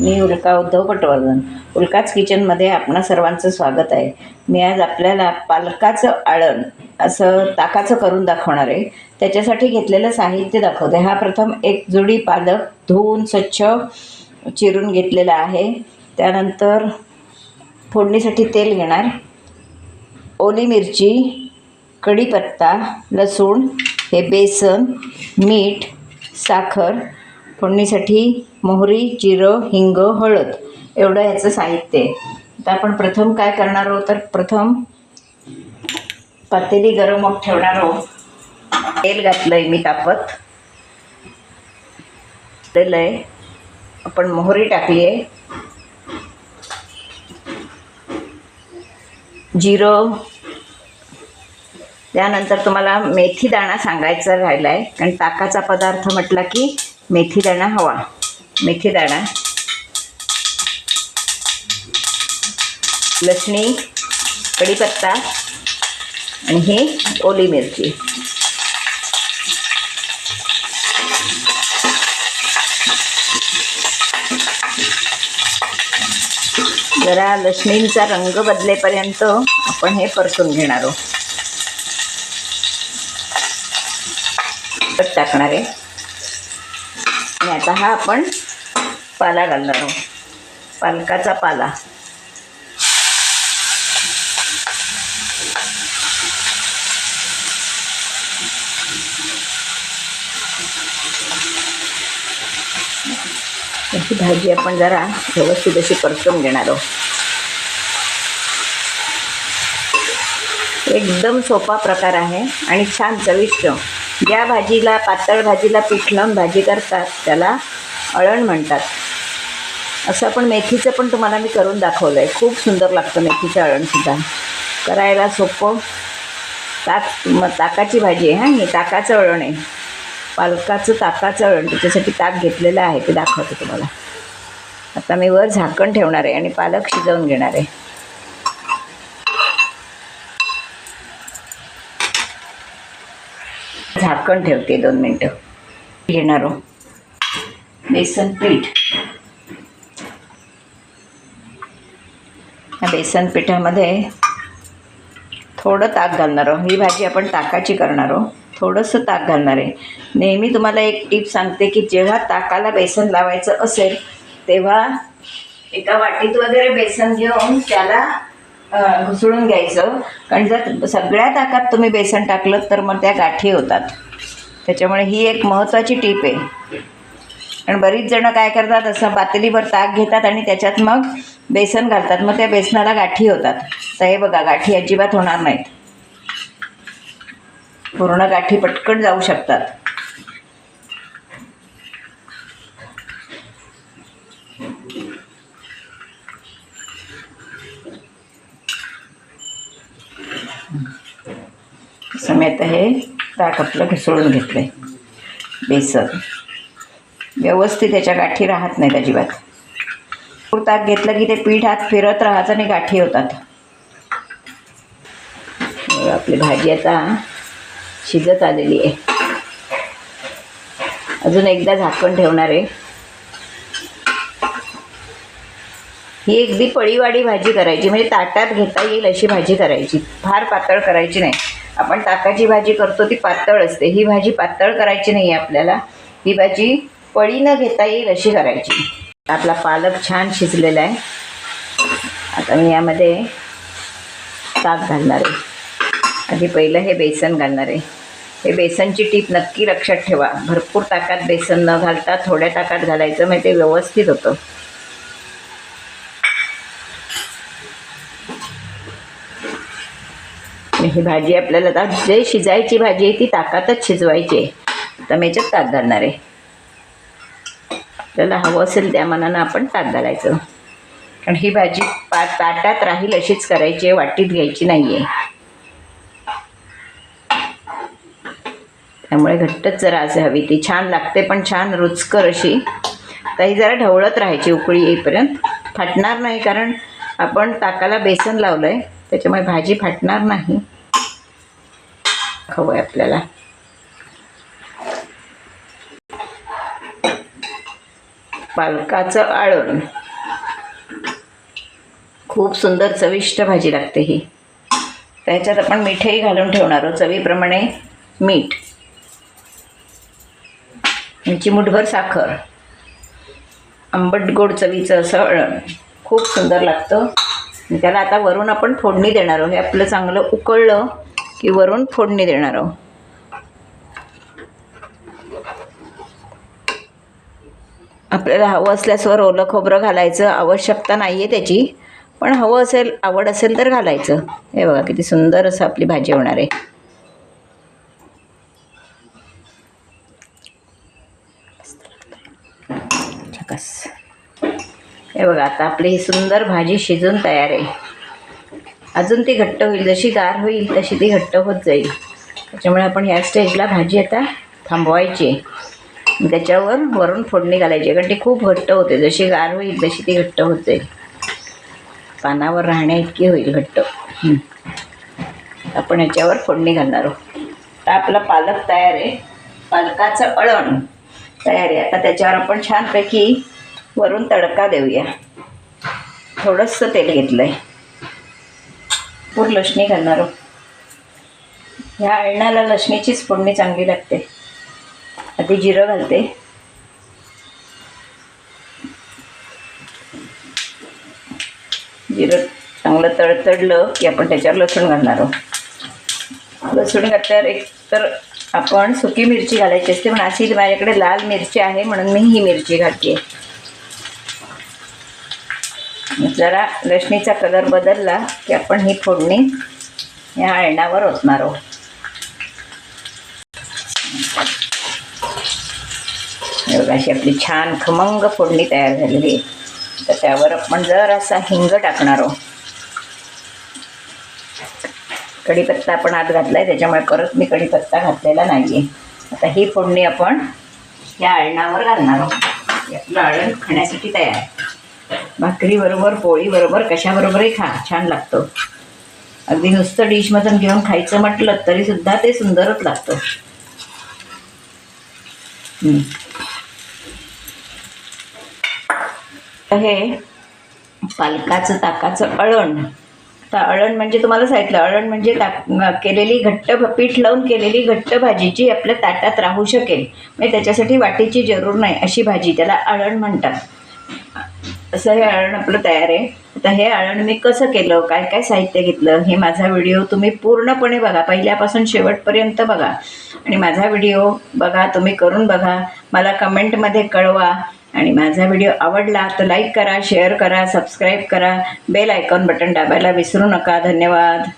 मी उल्का उद्धव पटवर्धन. उल्काच किचनमध्ये आपणा सर्वांचं स्वागत आहे. मी आज आपल्याला पालकाचं आळण असं ताकाचं करून दाखवणार आहे. त्याच्यासाठी घेतलेलं साहित्य दाखवते. हा प्रथम एक जुडी पालक धुवून स्वच्छ चिरून घेतलेला आहे. त्यानंतर फोडणीसाठी तेल घेणार. ओली मिरची कढीपत्ता लसूण हे बेसन मीठ साखर. फोडणीसाठी मोहरी जिरं हिंग हळद एवढं याचं साहित्य आहे. आता आपण प्रथम काय करणार आहोत? तर प्रथम पातेली गरम मग ठेवणार आहोत. तेल घातलं आहे मी तापत. तेल आहे आपण मोहरी टाकली आहे जिरं. त्यानंतर तुम्हाला मेथी दाणा सांगायचा राहिला आहे कारण ताकाचा पदार्थ म्हटला की मेथी दाणा हवा. मेथी दाणा लसणी कढीपत्ता आणि ही ओली मिरची. जरा लसणींचा रंग बदलेपर्यंत आपण हे परतून घेणार आहोत. टाकणार आहे. आणि आता हा आपण पाला घालणार आहोत. पालकाचा पाला. ही भाजी आपण जरा व्यवस्थित अशी परतून घेणार आहोत. एकदम सोपा प्रकार आहे आणि छान चविष्ट. ज्या भाजीला पातळ भाजीला पीठ लावून भाजी करतात त्याला अळण म्हणतात. असं पण मेथीचं पण तुम्हाला मी करून दाखवलं आहे खूप सुंदर लागतं मेथीचं अळणसुद्धा करायला सोपं. ताक मग ताकाची भाजी आहे हां ही ताकाचं अळण आहे. पालकाचं ताकाचं अळण त्याच्यासाठी ताक घेतलेलं आहे ते दाखवते तुम्हाला. आता मी वर झाकण ठेवणार आहे आणि पालक शिजवून घेणार आहे. झाकण ठेवते दोन मिनटं. घेणार हो. बेसन पीठ या बेसन पिठामध्ये थोडं ताक घालणार आहो. ही भाजी आपण ताकाची करणार आहो. थोडंसं ताक घालणार आहे. नेहमी तुम्हाला एक टीप सांगते की जेव्हा ताकाला बेसन लावायचं असेल तेव्हा एका वाटीत वगैरे बेसन घेऊन त्याला घुसळून घ्यायचं. कारण जर सगळ्या ताकात तुम्ही बेसन टाकलं तर मग त्या गाठी होतात. त्याच्यामुळे ही एक महत्त्वाची टीप आहे. कारण बरीच जणं काय करतात असं पातेलीभर ताक घेतात आणि त्याच्यात मग बेसन घालतात. मग त्या बेसनाला गाठी होतात. तर हे बघा गाठी अजिबात होणार नाहीत. पूर्ण गाठी पटकन जाऊ शकतात. समेत हे ताक आपलं घसळून घेतलं आहे बेसन. व्यवस्थित त्याच्या गाठी राहत नाहीत अजिबात. पूर ताक घेतलं की ते पीठ हात फिरत राहतं आणि गाठी होतात. आपली भाजी आता शिजत आलेली आहे. अजून एकदा झाकण ठेवणार आहे. ही अगदी पळीवाडी भाजी करायची म्हणजे ताटात घेता येईल अशी भाजी करायची. फार पातळ करायची नाही. आपण ताकाची भाजी करतो ती पातळ असते. ही भाजी पातळ करायची नाही आहे आपल्याला. ही भाजी पळी न घेता येईल अशी करायची. आपला पालक छान शिजलेला आहे. आता मी यामध्ये ताक घालणार आहे. आधी पहिलं हे बेसन घालणार आहे. हे बेसनची टीप नक्की लक्षात ठेवा. भरपूर ताकात बेसन न घालता थोड्या ताकात घालायचं म्हणजे ते व्यवस्थित होतं. ही भाजी आपल्याला आता जे शिजायची भाजी आहे ती ताकातच शिजवायची आहे. तर मी याच्यात ताक घालणार आहे. आपल्याला हवं असेल त्या मनानं आपण ताट घालायचं. कारण ही भाजी पा ताटात राहील अशीच करायची आहे वाटीत घ्यायची नाही आहे त्यामुळे घट्टच जरा असे हवी. ती छान लागते पण छान रुचकर अशी. तर ही जरा ढवळत राहायची उकळी येईपर्यंत. फाटणार नाही कारण आपण ताकाला बेसन लावलं आहे त्याच्यामुळे भाजी फाटणार नाही. हवं आहे आपल्याला. पालकाचं आळण. खूप सुंदर चविष्ट भाजी लागते ही. त्याच्यात आपण मीठही घालून ठेवणार आहोत. चवीप्रमाणे मीठ. यांची मुठभर साखर. आंबट गोड चवीचं असं अळण खूप सुंदर लागतं. त्याला आता वरून आपण फोडणी देणार आहोत. हे आपलं चांगलं उकळलं की वरून फोडणी देणार आहोत. आपल्याला हवं असल्यासवर ओलं खोबरं घालायचं. आवश्यकता नाही आहे त्याची. पण हवं असेल आवड असेल तर घालायचं. हे बघा किती सुंदर असं आपली भाजी होणार आहे. हे बघा आता आपली ही सुंदर भाजी शिजून तयार आहे. अजून ती घट्ट होईल. जशी गार होईल तशी ती घट्ट होत जाईल. त्याच्यामुळे आपण ह्या स्टेजला भाजी आता थांबवायची आहे. त्याच्यावर वरून फोडणी घालायची कारण ती खूप घट्ट होते. जशी गार होईल तशी ती घट्ट होते. पानावर राहण्या इतकी होईल घट्ट. आपण याच्यावर फोडणी घालणार आहोत. तर आपला पालक तयार आहे. पालकाचं अळण तयार आहे. आता त्याच्यावर आपण छानपैकी वरून तडका देऊया. थोडंसं तेल घेतलं आहे पूर लसणी घालणार आहोत. ह्या अळणाला लसणीचीच फोडणी चांगली लागते. आधी जिरं घालते. जिरं चांगलं तडतडलं की आपण त्याच्यावर लसूण घालणार आहोत. लसूण घातल्यावर एक तर आपण सुकी मिरची घालायची असते पण अशी माझ्याकडे लाल मिरची आहे म्हणून मी ही मिरची घालते. जरा लसणीचा कलर बदलला की आपण ही फोडणी या अळणावर ओतणार आहोत. बघा, अशी आपली छान खमंग फोडणी तयार झालेली आहे. तर त्यावर आपण जरासा हिंग टाकणार आहोत. कढीपत्ता आपण आत घातलाय त्याच्यामुळे परत मी कढीपत्ता घातलेला नाही आहे आता ही फोडणी आपण या अळणावर घालणार आहोत. आपलं अळण खाण्यासाठी तयार. आहे भाकरीबरोबर पोळीबरोबर कशाबरोबरही खा छान लागतो. अगदी नुसतं डिशमधून घेऊन खायचं म्हटलं तरीसुद्धा ते सुंदरच लागतं हम्म. तर हे पालकाचं ताकाचं अळण. तर अळण म्हणजे तुम्हाला सांगितलं अळण म्हणजे ताक केलेली घट्ट पीठ लावून केलेली घट्ट भाजी जी आपल्या ताटात राहू शकेल. म्हणजे त्याच्यासाठी वाटीची जरूर नाही अशी भाजी त्याला अळण म्हणतात. असं हे अळण आपलं तयार आहे. आता हे अळण मी कसं केलं काय काय साहित्य घेतलं हे माझा व्हिडिओ तुम्ही पूर्णपणे बघा. पहिल्यापासून शेवटपर्यंत बघा. आणि माझा व्हिडिओ बघा तुम्ही करून बघा. मला कमेंटमध्ये कळवा. आणि माझा व्हिडिओ आवडला तर लाईक करा शेअर करा सबस्क्राईब करा बेल आयकॉन बटन दाबायला विसरू नका. धन्यवाद.